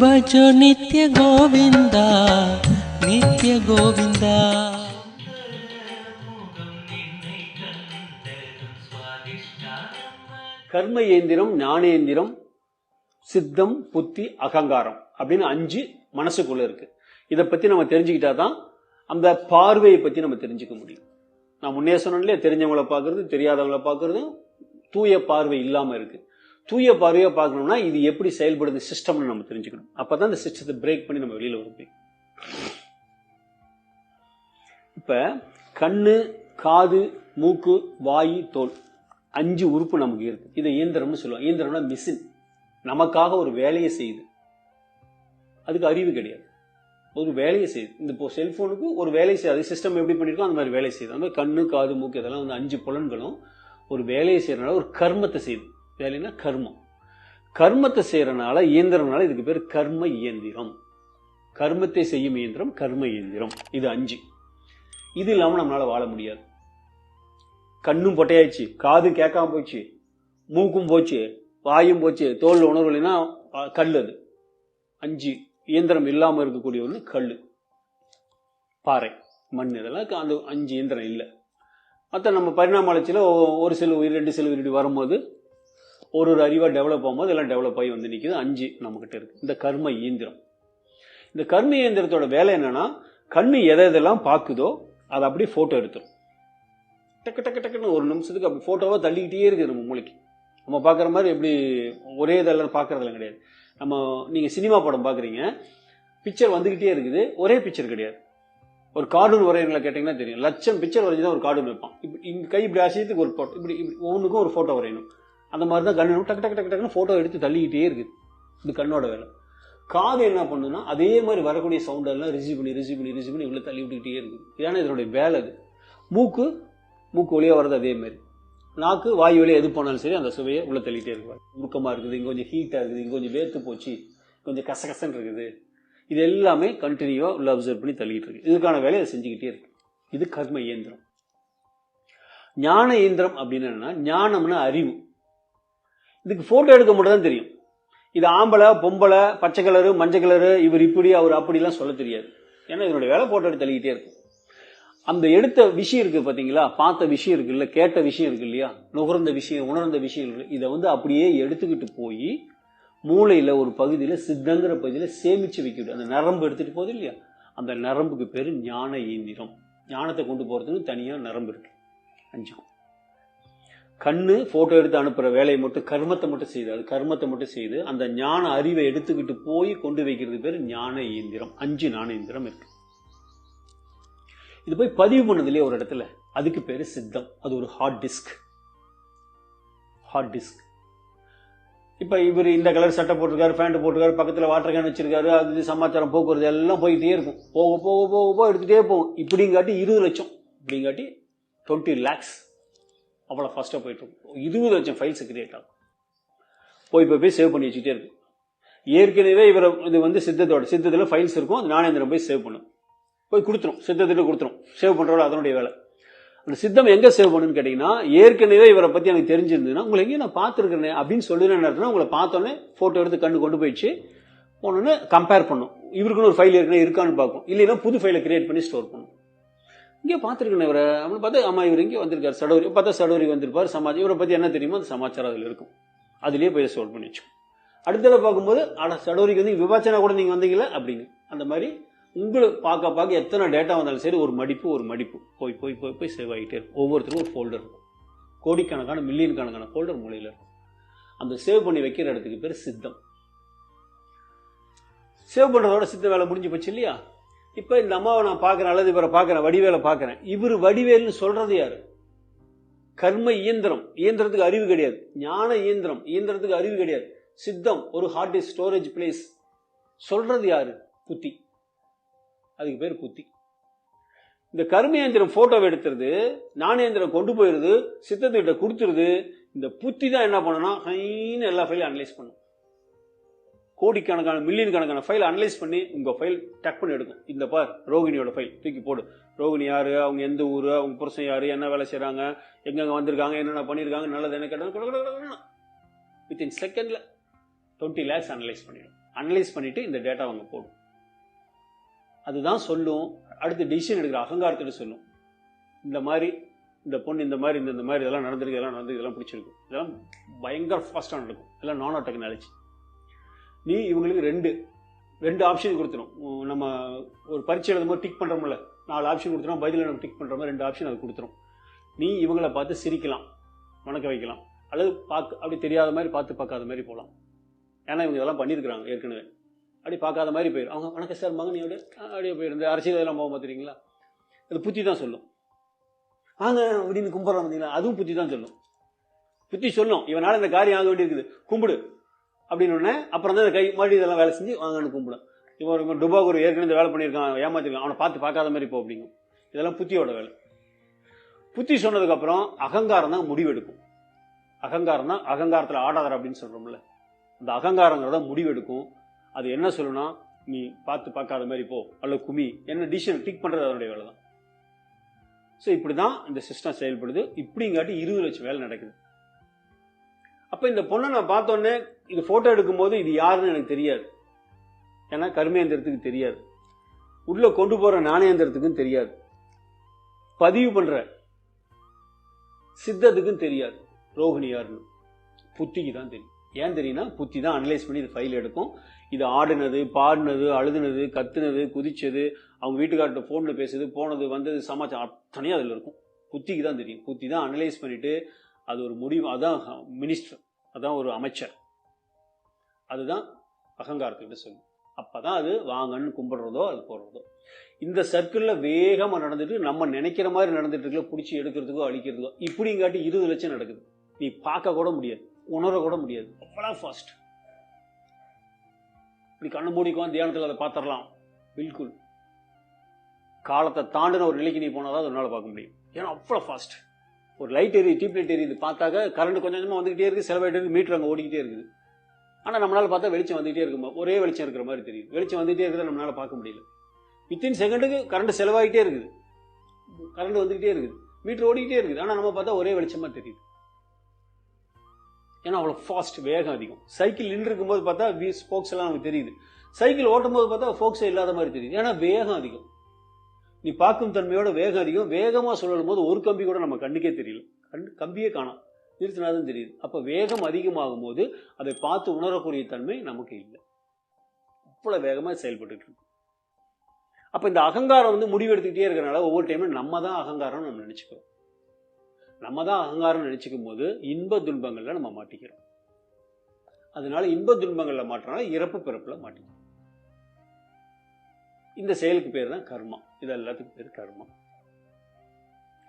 भजो नित्य गोविन्दा नित्य गोविन्दा கர்ம ஏந்திரம் ஞானேந்திரம் சித்தம் புத்தி அகங்காரம் அப்படின்னு அஞ்சு மனசுக்குள்ள இருக்கு இதை பத்தி நம்ம தெரிஞ்சுக்கிட்டா தான் அந்த பார்வையை பத்தி நம்ம தெரிஞ்சுக்க முடியும். நான் முன்னே சொன்னே தெரிஞ்சவங்களை பார்க்கறது தெரியாதவங்களை பார்க்கறது தூய பார்வை இல்லாம இருக்கு. தூய பார்வையாக பார்க்கணும்னா இது எப்படி செயல்படுது சிஸ்டம்னு நம்ம தெரிஞ்சுக்கணும். அப்போ தான் இந்த சிஸ்டத்தை பிரேக் பண்ணி நம்ம வெளியில் வர இப்போ கண் கண்ணு காது மூக்கு வாய் தோல் அஞ்சு உறுப்பு நமக்கு இருக்கு. இதை இயந்திரம்னு சொல்லுவோம் இயந்திரம்னா மிஷின் நமக்காக ஒரு வேலையை செய்யுது. அதுக்கு அறிவு கிடையாது. ஒரு வேலையை செய்யுது. இந்த இப்போ செல்ஃபோனுக்கு ஒரு வேலையை செய்யாது சிஸ்டம் எப்படி பண்ணியிருக்கோம் அந்த மாதிரி வேலையை செய்யுது. அந்த மாதிரி கண்ணு காது மூக்கு இதெல்லாம் வந்து அஞ்சு புலன்களும் ஒரு வேலையை செய்யறதுனால ஒரு கர்மத்தை செய்யுது. வேலைன்னா கர்மம். கர்மத்தை செய்யறனால இயந்திரம்னால இதுக்கு பேர் கர்ம இயந்திரம். கர்மத்தை செய்யும் இயந்திரம் கர்ம இயந்திரம். இது அஞ்சு. இது இல்லாம நம்மளால வாழ முடியாது. கண்ணும் பொட்டையாச்சு காது கேட்காம போச்சு மூக்கும் போச்சு வாயும் போச்சு தோல் உணர்வு இல்லைன்னா கல் அது. அஞ்சு. இயந்திரம் இல்லாமல் இருக்கக்கூடிய ஒன்று கல் பாறை மண் இதெல்லாம் க- அந்த அஞ்சு இயந்திரம் இல்லை. மற்ற நம்ம பரிணாம வளர்ச்சியில் ஒரு சில உயிர் ரெண்டு சில உயிர் வரும்போது ஒரு ஒரு அறிவாக டெவலப் ஆகும்போது எல்லாம் டெவலப் ஆகி வந்து நிற்கிது அஞ்சு நம்மக்கிட்ட இருக்குது இந்த கர்ம இயந்திரம். இந்த கர்ம இயந்திரத்தோட வேலை என்னென்னா கண்ணு எதை எதெல்லாம் பார்க்குதோ அதை அப்படியே ஃபோட்டோ எடுத்துரும். டக்கு டக்கு டக்குன்னு ஒரு நிமிஷத்துக்கு அப்படி ஃபோட்டோவாக தள்ளிக்கிட்டே இருக்குது நம்ம மூளைக்கு. நம்ம பார்க்குற மாதிரி எப்படி ஒரே இதெல்லாம் பார்க்குறதெல்லாம் கிடையாது. நம்ம நீங்கள் சினிமா படம் பார்க்குறீங்க பிக்சர் வந்துக்கிட்டே இருக்குது. ஒரே பிக்சர் கிடையாது. ஒரு கார்டூன் வரையங்களை கேட்டிங்கன்னா தெரியும். லட்சம் பிக்சர் வரைஞ்சி தான் ஒரு கார்டூன் வைப்பான். இப்படி இங்கே கை இப்படி ஆசியத்துக்கு ஒரு ஃபோட்டோ இப்படி இப்படி ஒவ்வொன்றுக்கும் ஒரு ஃபோட்டோ வரையணும். அந்த மாதிரி தான் கண்ணு டக்கு டக்கு டக்கு டக்குன்னு ஃபோட்டோ எடுத்து தள்ளிக்கிட்டே இருக்குது இது கண்ணோட வேலை. காது என்ன பண்ணுன்னா அதே மாதிரி வரக்கூடிய சவுண்டெல்லாம் ரிசீவ் பண்ணி ரிசீவ் பண்ணி ரிசீவ் பண்ணி இவ்வளோ தள்ளி விட்டுக்கிட்டே இருக்குது இதான இதனுடைய வேலை அது மூக்கு மூக்கு வழியாக வர்றது அதே மாதிரி. நாக்கு வாய் வழியாக எது போனாலும் சரி அந்த சுவையை உள்ளே தள்ளிகிட்டே இருக்குவார் உருக்கமாக இருக்குது இங்கே கொஞ்சம் ஹீட்டாக இருக்குது இங்கே கொஞ்சம் வேர்த்து போச்சு கொஞ்சம் கசகசன்னு இருக்குது. இது எல்லாமே கண்டினியூவாக உள்ள அப்சர்வ் பண்ணி தள்ளிக்கிட்டு இருக்கு. இதுக்கான வேலையை அதை செஞ்சுக்கிட்டே இருக்கு. இது கர்ம இயந்திரம். ஞான இயந்திரம் அப்படின்னு என்னன்னா ஞானம்னா அறிவு. இதுக்கு போட்டோ எடுக்க மட்டும் தான் தெரியும். இது ஆம்பளை பொம்பளை பச்சை கலரு மஞ்சள் கலரு இவர் இப்படி அவர் அப்படிலாம் சொல்ல தெரியாது. ஏன்னா இதனுடைய வேலை போட்டோ எடுத்து தள்ளிக்கிட்டே இருக்கும். அந்த எடுத்த விஷயம் இருக்கு பாத்தீங்களா? பார்த்த விஷயம் இருக்கு இல்ல கேட்ட விஷயம் இருக்கு இல்லையா? நுகர்ந்த விஷயம் உணர்ந்த விஷயம் இருக்கு. இதை வந்து அப்படியே எடுத்துக்கிட்டு போய் மூளையில ஒரு பகுதியில சித்தங்கிற பகுதியில சேமிச்சு வைக்கிது அந்த நரம்பு எடுத்துட்டு போகுது இல்லையா? அந்த நரம்புக்கு பேரு ஞான இயந்திரம். ஞானத்தை கொண்டு போறதுக்கு தனியா நரம்பு இருக்கு. அஞ்சு கண்ணு போட்டோ எடுத்து அனுப்புற வேலையை மட்டும் கர்மத்தை மட்டும் செய்து அது கர்மத்தை மட்டும் செய்து அந்த ஞான அறிவை எடுத்துக்கிட்டு போய் கொண்டு வைக்கிறது பேர் ஞான இயந்திரம். அஞ்சு ஞான இயந்திரம் இருக்கு. இது போய் பதிவு பண்ணது இல்லையா ஒரு இடத்துல அதுக்கு பேரு சித்தம். அது ஒரு ஹார்ட் டிஸ்க் ஹார்ட் டிஸ்க் இப்ப இவர் இந்த கலர் சட்டை போட்டிருக்காரு பேண்ட் போட்டிருக்காரு பக்கத்துல வாட்டர் கேன் வச்சிருக்காரு அது சமாச்சாரம் போக்குவரத்து எல்லாம் போயிட்டே இருக்கும். போக போக போக போக எடுத்துட்டே போகும் இப்படிங்காட்டி இருபது லட்சம். இப்படிங்காட்டி டுவெண்ட்டி லேக்ஸ் அவ்வளோ ஃபாஸ்ட்டாக போயிட்டுருக்கும் இருபது லட்சம் ஃபைல்ஸ் கிரியேட் ஆகும். போய் போய் போய் சேவ் பண்ணி வச்சுட்டே இருக்கும் ஏற்கனவே இவரை இது வந்து சித்தத்தோட சித்தத்தில் ஃபைல்ஸ் இருக்கும். அது நாணயந்திரம் போய் சேவ் பண்ணும். போய் கொடுத்துரும். சித்தத்திட்ட கொடுத்துரும். சேவ் பண்ணுறோட அதனுடைய வேலை. அந்த சித்தம் எங்கே சேவ் பண்ணுன்னு கேட்டிங்கன்னா ஏற்கனவே இவரை பற்றி எனக்கு தெரிஞ்சிருந்ததுன்னா உங்களை எங்கேயும் நான் பார்த்துருக்கேனே அப்படின்னு சொல்லி என்ன உங்களை பார்த்தோன்னே ஃபோட்டோ எடுத்து கண்ணு கொண்டு போயிடுச்சு. போனோன்னு கம்பேர் பண்ணும். இவருக்குன்னு ஒரு ஃபைல் ஏற்கனவே இருக்கான்னு பார்க்கும். இல்லைன்னா புது ஃபைலை கிரியேட் பண்ணி ஸ்டோர் பண்ணும். இங்கே பார்த்துருக்கேன் இவரை. அப்படின்னு பார்த்தா ஆமா இவர் இங்கே வந்திருக்காரு. சடோரி பார்த்தா சடோரி வந்திருப்பார். சமாச்சாரம் இவரை பற்றி என்ன தெரியுமோ அந்த சமாச்சாரம் அதில் இருக்கும். அதுலேயே போய் சோல்வ் பண்ணி வச்சுக்கோ. அடுத்ததில் பார்க்கும்போது ஆனால் சடோரிக்கு வந்து விபாச்சனா கூட நீங்கள் வந்தீங்களா அப்படின்னு. அந்த மாதிரி உங்களை பார்க்க பார்க்க எத்தனை டேட்டா வந்தாலும் சரி ஒரு மடிப்பு ஒரு மடிப்பு. போய் போய் போய் போய் சேவ் ஆகிட்டே இருக்கும். ஒவ்வொருத்தருக்கும் ஒரு ஃபோல்டர் இருக்கும். கோடிக்கணக்கான மில்லியன் கணக்கான ஃபோல்டர் மூலையில் இருக்கும். அந்த சேவ் பண்ணி வைக்கிற இடத்துக்கு பேர் சித்தம். சேவ் பண்ணுறதோட சித்த வேலை முடிஞ்சு போச்சு இல்லையா? இப்போ இந்த அம்மாவை நான் பார்க்குறேன் அல்லது இவரை பார்க்குறேன் வடிவேலை பார்க்குறேன். இவர் வடிவேல்னு சொல்கிறது யார்? கர்ம இயந்திரம். இயந்திரத்துக்கு அறிவு கிடையாது. ஞான இயந்திரம். இயந்திரத்துக்கு அறிவு கிடையாது. சித்தம் ஒரு ஹார்ட் ஸ்டோரேஜ் பிளேஸ் சொல்கிறது யார்? புத்தி அதுக்கு பேர் புத்தி இந்த கர்மேந்திரம் ஃபோட்டோவை எடுத்துருது ஞானேந்திரம் கொண்டு போயிடுது சித்தத்துக்கிட்ட கொடுத்துருது இந்த புத்தி தான் என்ன பண்ணுன்னா ஹைன்னு எல்லா ஃபைலையும் அனலைஸ் பண்ணும். கோடிக்கணக்கான மில்லியன் கணக்கான ஃபைல் அனலைஸ் பண்ணி உங்க ஃபைல் டக் பண்ணி எடுக்கும். இந்த பார் ரோகிணியோட ஃபைல் தூக்கி போடு. ரோகிணி யாரு? அவங்க எந்த ஊரு? அவங்க புருஷன் யாரு? என்ன வேலை செய்கிறாங்க எங்கெங்க வந்திருக்காங்க? என்னென்ன பண்ணியிருக்காங்க நல்லது என்ன கேட்டாலும் வித்தின் செகண்ட்ல டுவெண்ட்டி லேக்ஸ் அனலைஸ் பண்ணிடும். அனலைஸ் பண்ணிட்டு இந்த டேட்டா அவங்க போடும். அதுதான் சொல்லும். அடுத்து டிசிஷன் எடுக்கிற அகங்காரத்திட்ட சொல்லும். இந்த மாதிரி இந்த பொண்ணு இந்த மாதிரி இந்த இந்த மாதிரி இதெல்லாம் நடந்திருக்கு இதெல்லாம் நடந்து இதெல்லாம் பிடிச்சிருக்கு. இதெல்லாம் பயங்கர ஃபாஸ்ட்டாக நடக்கும். இதெல்லாம் நானோ டெக்னாலஜி நீ இவங்களுக்கு ரெண்டு ரெண்டு ஆப்ஷன் கொடுத்துரும். நம்ம ஒரு பரீட்சை எழுதும்போது டிக் பண்ணுறோம்ல நாலு ஆப்ஷன் கொடுத்துரும் பதில் நம்ம டிக் பண்ணுற மாதிரி ரெண்டு ஆப்ஷன் அது கொடுத்துரும். நீ இவங்களை பார்த்து சிரிக்கலாம் வணக்க வைக்கலாம். அல்லது பார்க்க அப்படி தெரியாத மாதிரி பார்த்து பார்க்காத மாதிரி போகலாம் ஏன்னா இவங்க இதெல்லாம் பண்ணியிருக்கிறாங்க ஏற்கனவே. அப்படி பார்க்காத மாதிரி போயிடும் அவங்க வணக்கம் சார் மகனியோட அப்படியே போயிருந்த இந்த அரசியல் இதெல்லாம் போக பார்த்துறீங்களா அது புத்தி தான் சொல்லும். வாங்க அப்படின்னு கும்பிட்றோம் பார்த்தீங்களா? அதுவும் புத்தி தான் சொல்லும். புத்தி சொல்லும். இவனால் இந்த காரியம் ஆக வேண்டியிருக்குது. கும்பிடு. அப்படின்னு உடனே அப்புறம் தான் கை மறுபடியும் இதெல்லாம் வேலை செஞ்சு வாங்கன்னு கும்பிடும். இப்போ இவன் டுபாக் ஒரு ஏற்கனவே இந்த வேலை பண்ணியிருக்கான் ஏமாத்திருக்கான் அவனை பார்த்து பார்க்காத மாதிரி போ அப்படிங்கும். இதெல்லாம் புத்தியோட வேலை. புத்தி சொன்னதுக்கப்புறம் அகங்காரம் தான் முடிவெடுக்கும். அகங்காரம் தான் அகங்காரத்தில் ஆடாதர் அப்படின்னு சொல்கிறோம்ல அந்த அகங்காரங்கிறத முடிவெடுக்கும். அது என்ன சொல்லணும்னா நீ பார்த்து பார்க்காத மாதிரி போ அல்ல குமி என்ன டிசிஷன் டிக் பண்ணுறது அதனுடைய வேலை தான் ஸோ இப்படி தான் இந்த சிஸ்டம் செயல்படுது. இப்படிங்காட்டி இருபது லட்சம் வேலை நடக்குது. அப்போ இந்த பொண்ணை நான் பார்த்தோன்னே இது ஃபோட்டோ எடுக்கும்போது இது யாருன்னு எனக்கு தெரியாது. ஏன்னா கருமேந்திரத்துக்கு தெரியாது. உள்ளே கொண்டு போகிற நாணயந்திரத்துக்கும் தெரியாது. பதிவு பண்ணுற சித்தத்துக்கும் தெரியாது. ரோகிணி யாருன்னு. புத்திக்கு தான் தெரியும். ஏன் தெரியும்னா புத்தி தான் அனலைஸ் பண்ணி இது ஃபைல் எடுக்கும். இது ஆடினது பாடினது அழுதுனது கத்துனது குதிச்சது அவங்க வீட்டுக்கார்ட்ட ஃபோனில் பேசுது போனது வந்தது சமாச்சாரம் அத்தனையும் அதில் இருக்கும். புத்திக்கு தான் தெரியும். புத்தி தான் அனலைஸ் பண்ணிவிட்டு அது ஒரு முடிவு அதான் மினிஸ்டர் அதுதான் ஒரு அமைச்சர். அதுதான் அகங்காரத்துக்கிட்ட சொல்லும். அப்பதான் அது வாங்கன்னு கும்பிடுறதோ அது போடுறதோ. இந்த சர்க்கிளில் வேகமாக நடந்துட்டு நம்ம நினைக்கிற மாதிரி நடந்துட்டு இருக்கல பிடிச்சி எடுக்கிறதுக்கோ அழிக்கிறதுக்கோ இப்படிங்காட்டி இருபது லட்சம் நடக்குது. நீ பார்க்க கூட முடியாது. உணர கூட முடியாது. அவ்வளோ ஃபாஸ்ட் இப்படி கண்ணு மூடிக்குவோம் தியானத்தில் அதை பார்த்துடலாம். பில்குல் காலத்தை தாண்டின ஒரு நிலைக்கு நீ போனால் தான் உன்னால் பார்க்க முடியும். ஏன்னா அவ்வளோ ஃபாஸ்ட் ஒரு லைட் எரியுது டியூப் லைட் எரியுது பார்த்தாக்க கரண்ட் கொஞ்சம் கொஞ்சமாக வந்துகிட்டே இருக்குது சில இருக்குது மீட்டர் அங்கே ஓடிக்கிட்டே இருக்குது. ஆனால் நம்மளால் பார்த்தா வெளிச்சம் வந்துகிட்டே இருக்கும் ஒரே வெளிச்சம் இருக்கிற மாதிரி தெரியும் வெளிச்சம் வந்துகிட்டே இருக்கிறத நம்மளால் பார்க்க முடியல. வித்தின் செகண்டுக்கு கரண்ட் செலவாகிட்டே இருக்குது. கரண்ட் வந்துகிட்டே இருக்குது. மீட்டர் ஓடிக்கிட்டே இருக்குது. ஆனால் நம்ம பார்த்தா ஒரே வெளிச்சமாக தெரியுது. ஏன்னா அவ்வளோ ஃபாஸ்ட் வேகம் அதிகம். சைக்கிள் நின்று இருக்கும்போது பார்த்தா வீ ஸ்போக்ஸ் எல்லாம் நமக்கு தெரியுது. சைக்கிள் ஓட்டும் போது பார்த்தா ஃபோக்ஸே இல்லாத மாதிரி தெரியுது. ஏன்னா வேகம் அதிகம். நீ பார்க்கும் தன்மையோட வேகம் அதிகம். வேகமாக சுழலும் போது ஒரு கம்பி கூட நம்ம கண்ணுக்கே தெரியல. கண் கம்பியே காணும். நிறுத்தினா தான் தெரியுது. அப்போ வேகம் அதிகமாகும் போது அதை பார்த்து உணரக்கூடிய தன்மை நமக்கு இல்லை. அவ்வளோ வேகமாக செயல்பட்டு இருக்கு அப்போ இந்த அகங்காரம் வந்து முடிவெடுத்துக்கிட்டே இருக்கிறனால ஒவ்வொரு டைமும் நம்ம தான் அகங்காரம் நம்ம நினச்சிக்கிறோம். நம்ம தான் அகங்காரம் நினச்சிக்கும் போது இன்ப துன்பங்களில் நம்ம மாட்டிக்கிறோம். அதனால இன்ப துன்பங்களில் மாட்டினால இறப்பு பிறப்பில் மாட்டிக்கிறோம். இந்த செயலுக்கு பேர் தான் கர்மா. இது எல்லாத்துக்கும் பேர் கர்மா.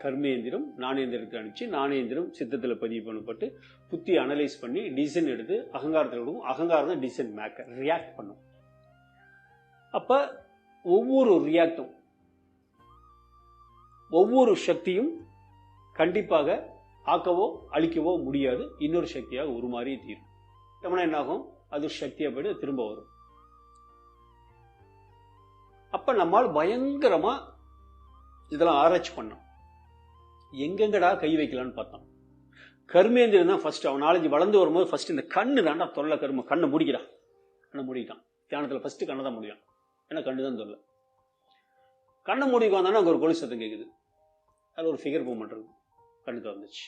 கர்மேந்திரம் நாணேந்திரத்துக்கு அனுப்பிச்சு நாணேந்திரம் சித்தத்தில் பதிவு பண்ணப்பட்டு புத்தி அனலைஸ் பண்ணி டிசிஷன் எடுத்து அகங்காரத்தில் கொடுக்கும். அகங்காரம் தான் டிசிஷன் மேக்கர் ரியாக்ட் பண்ணும். அப்போ ஒவ்வொரு ரியாக்டும் ஒவ்வொரு சக்தியும் கண்டிப்பாக ஆக்கவோ அழிக்கவோ முடியாது. இன்னொரு சக்தியாக ஒரு மாதிரியே தீரும். நம்மனா என்ன ஆகும் அது சக்தியாக போயிட்டு திரும்ப வரும். அப்ப நம்மால் பயங்கரமா இதெல்லாம் ஆராய்ச்சி பண்ணோம். எங்கெங்கடா கை வைக்கலாம்னு பார்த்தோம். கர்மேந்திரன் தான் ஃபர்ஸ்ட் அவன் நாலேஜ் வளர்ந்து வரும்போது ஃபர்ஸ்ட் இந்த கண்ணு தாண்டா தொல்லை கரும கண்ணை முடிக்கிறான். கண்ணை மூடிட்டான். தியானத்தில் ஃபர்ஸ்ட் கண்ணை தான் முடியும் ஏன்னா கண்ணு தான் தொல்லை. கண்ணை மூடிக்கு வந்தானே அங்கே ஒரு கொலு சத்தம் கேட்குது அதில் ஒரு ஃபிகர் போக இருக்கு. கண்ணு திறந்துச்சு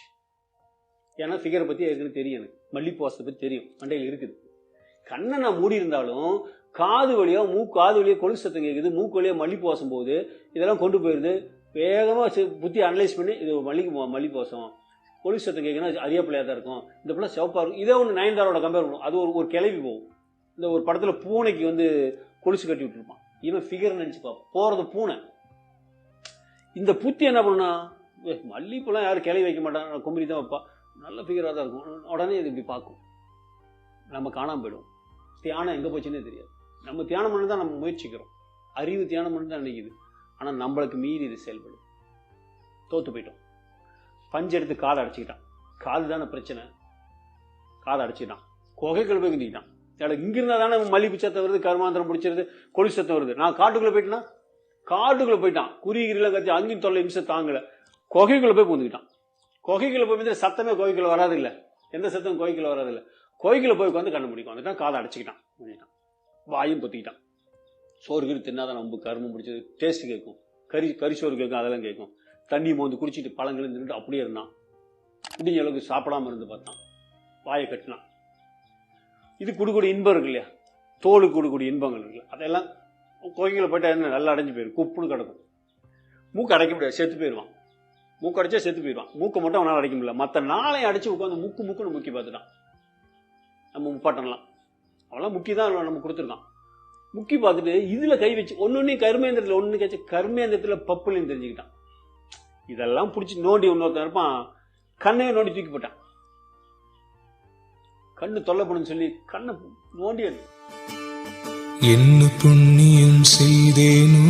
ஏன்னா ஃபிகரை பற்றி ஏற்கனவே தெரியும் எனக்கு. மல்லிப்பூவாசத்தை பற்றி தெரியும். மண்டையில் இருக்குது. கண்ணை நான் மூடி இருந்தாலும் காது வழியோ மூக்கு காது வழியோ கொலுசு சத்தம் கேட்குது மூக்கு வழியோ மல்லிப்போசம் போகுது இதெல்லாம் கொண்டு போயிருது. வேகமாக புத்தி அனலைஸ் பண்ணி இது மல்லிகை மல்லிப்போசம் கொலுசு சத்தம் கேட்குன்னா அரிய பிள்ளையாக தான் இருக்கும். இந்த பிள்ளை சிவப்பாக இருக்கும். இதே ஒன்று நயன்தாரோட கம்பேர் பண்ணும் அது ஒரு ஒரு கிளவி போகும். இந்த ஒரு படத்தில் பூனைக்கு வந்து கொலுசு கட்டி விட்டுருப்பான். இவன் ஃபிகர் நினச்சி பார்ப்பான் போகிறது பூனை. இந்த புத்தி என்ன பண்ணா மல்லிப்பூலாம் யாரும் கிளை வைக்க மாட்டான் கும்பரி தான் வைப்பா. நல்ல ஃபிகராக தான் இருக்கும். உடனே இது இப்படி பார்க்கும். நம்ம காணாமல் போயிடும் தியானம் எங்கே போச்சுன்னே தெரியாது. நம்ம தியானம் பண்ண தான் நம்ம முயற்சிக்கிறோம். அறிவு தியானம் பண்ண தான் நினைக்குது. ஆனால் நம்மளுக்கு மீறி இது செயல்படும். தோற்று போயிட்டோம். பஞ்சு எடுத்து காதை அடைச்சிக்கிட்டான். காது தானே பிரச்சனை. காதை அடைச்சிக்கிட்டான். குகைக்குள்ள போய் குந்திக்கிட்டான். எனக்கு இங்கிருந்தா தானே மல்லிப்பு சத்தம் வருது கருமாந்திரம் பிடிச்சிருது கொலி சத்தம் வருது. நான் காட்டுக்குள்ளே போயிட்டேன்னா காட்டுக்குள்ளே போயிட்டான். குறிகிரிலாம் கத்தி அங்கேயும் தொல்லை நிமிஷம் தாங்கலை. குகைக்குள்ளே போய் பூந்துக்கிட்டான். குகைக்குள்ளே போய் வந்து சத்தமே கோகைக்குள்ளே வராது இல்லை. எந்த சத்தம் கோகைக்குள்ளே வராது இல்லை. கோயிலில் போய் உட்காந்து கண்டுபிடிக்கும் வந்துட்டான் காதை அடைச்சிக்கிட்டான். முடிட்டான் வாயும் பொத்திக்கிட்டான். சோறு கீறு தின்னாதான் ரொம்ப கரும்பு முடிச்சது டேஸ்ட் கேட்கும் கறி கறி சோறு கேட்கும் அதெல்லாம் கேட்கும் தண்ணி மோந்து குடிச்சிட்டு பழங்கள் தின்னுட்டு அப்படியே இருந்தான். முடிஞ்ச அளவுக்கு சாப்பிடாம இருந்து பார்த்தான். வாயை கட்டினான். இது கொடுக்கூடிய இன்பம் இருக்கு இல்லையா? தோலுக்கு கொடுக்கூடிய இன்பங்கள் இருக்குல்ல அதெல்லாம் கோயிலில் போயிட்டா என்ன? நல்லா அடைஞ்சு போயிடும் குப்புன்னு கிடக்கும். மூக்கு அடைக்க முடியாது. செத்து போயிடுவான். மூக்கு அடைச்சா செத்து போயிடுவான். மூக்கை மட்டும் அவனால் அடைக்க முடியல. மற்ற நாளையும் அடைச்சு உட்காந்து முக்கு முக்குன்னு முக்கி பார்த்துட்டான். நம்ம முப்பாட்டம்லாம். அவெல்லாம் முக்கி தான் நம்ம கொடுத்துருக்கான். முக்கி பார்த்துட்டு இதில் கை வச்சு ஒன்னொன்னு கர்மேந்திரத்தில் ஒன்று கழிச்சு கர்மேந்திரத்தில் பப்புலையும் தெரிஞ்சுக்கிட்டான். இதெல்லாம் பிடிச்சி நோண்டி இன்னொருத்தன் இருப்பான். கண்ணையை நோண்டி தூக்கி போட்டான். கண்ணு தொல்லப்படும் சொல்லி கண்ணை நோண்டி என்ன புண்ணியம் செய்தேனோ